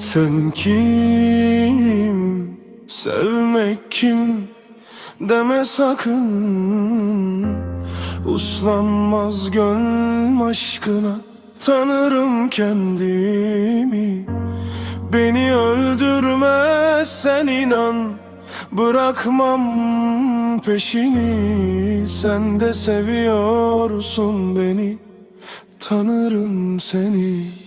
Sen kim? Sevmek kim? Deme sakın. Uslanmaz gönlüm aşkına. Tanırım kendimi. Beni öldürme sen inan. Bırakmam peşini. Sen de seviyorsun beni. Tanırım seni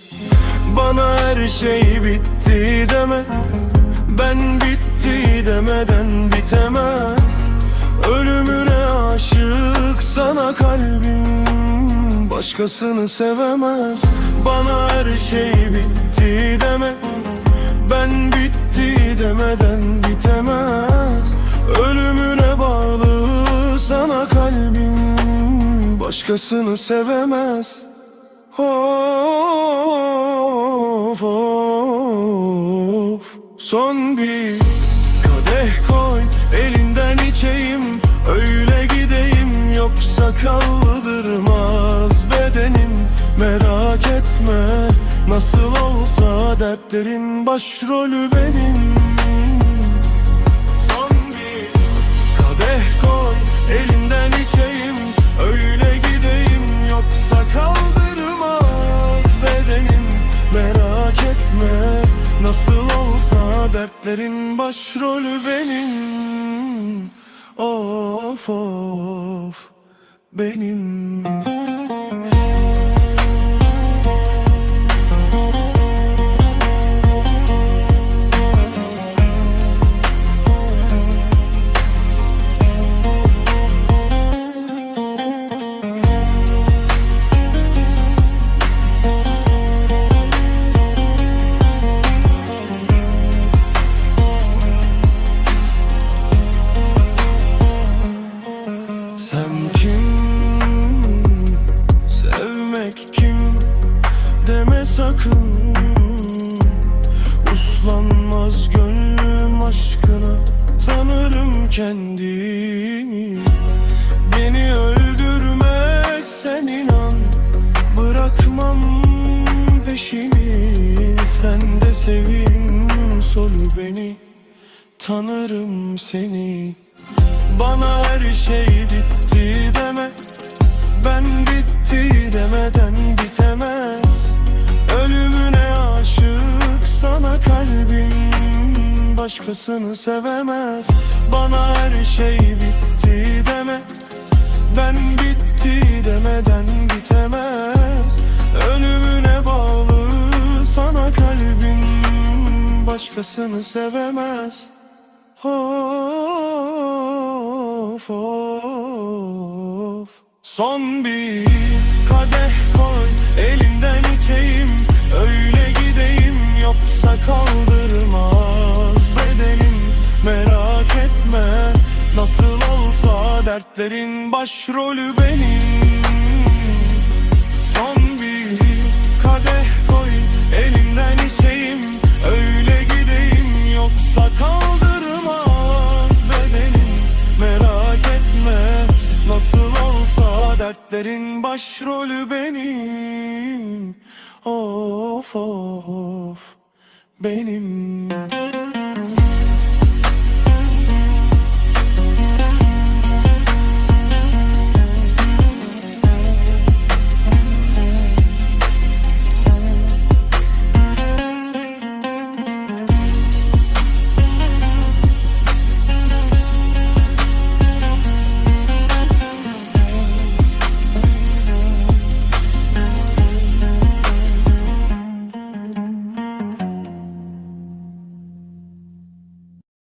Bana her şey bitti deme. Ben bitti demeden bitemez. Ölümüne aşık sana kalbim Başkasını sevemez. Bana her şey bitti deme. Ben bitti demeden bitemez. Ölümüne bağlı sana kalbim Başkasını sevemez Of of. Son bir kadeh koy Elinden içeyim Öyle gideyim Yoksa kaldırmaz bedenim. Merak etme Nasıl olsa dertlerin başrolü benim dertlerin başrolü benim. Of of Benim Sakın. Uslanmaz gönlüm aşkına Tanırım kendimi. Beni öldürme sen inan. Bırakmam peşini Sen de sevin. Solu beni Tanırım seni. Bana her şey bitti deme. Ben bitti Başkasını sevemez. Bana her şey bitti deme. Ben bitti demeden bitemez. Ölümüne bağlı sana kalbim Başkasını sevemez. Of of. Son bir kadeh koy Elinden içeyim. Öyle gideyim Yoksa kaldırmaz başrolü benim. Son bir kadeh koy Elinden içeyim. Öyle gideyim Yoksa kaldırmaz bedenim. Merak etme Nasıl olsa dertlerin başrolü benim. Of of Benim